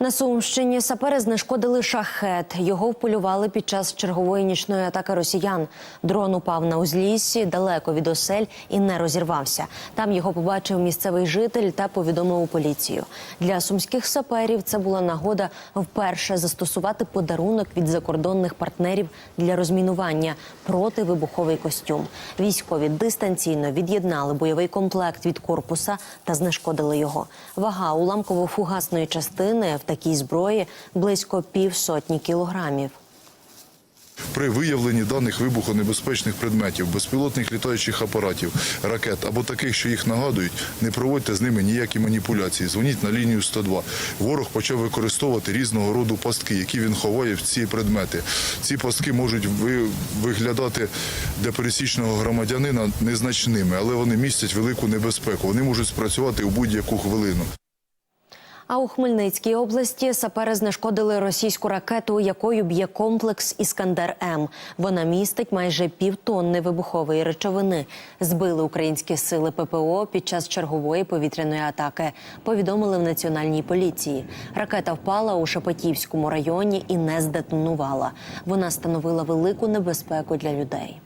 На Сумщині сапери знешкодили шахет. Його вполювали під час чергової нічної атаки росіян. Дрон упав на узліссі далеко від осель і не розірвався. Там його побачив місцевий житель та повідомив у поліцію. Для сумських саперів це була нагода вперше застосувати подарунок від закордонних партнерів для розмінування противибуховий костюм. Військові дистанційно від'єднали бойовий комплект від корпуса та знешкодили його. Вага уламково-фугасної частини такій зброї близько півсотні кілограмів. При виявленні даних вибухонебезпечних предметів, безпілотних літаючих апаратів, ракет або таких, що їх нагадують, не проводьте з ними ніякі маніпуляції. Дзвоніть на лінію 102. Ворог почав використовувати різного роду пастки, які він ховає в ці предмети. Ці пастки можуть виглядати для пересічного громадянина незначними, але вони містять велику небезпеку. Вони можуть спрацювати у будь-яку хвилину. А у Хмельницькій області сапери знешкодили російську ракету, якою б'є комплекс Іскандер М. Вона містить майже півтонни вибухової речовини. Збили українські сили ППО під час чергової повітряної атаки. Повідомили в національній поліції. Ракета впала у Шепетівському районі і не здетонувала. Вона становила велику небезпеку для людей.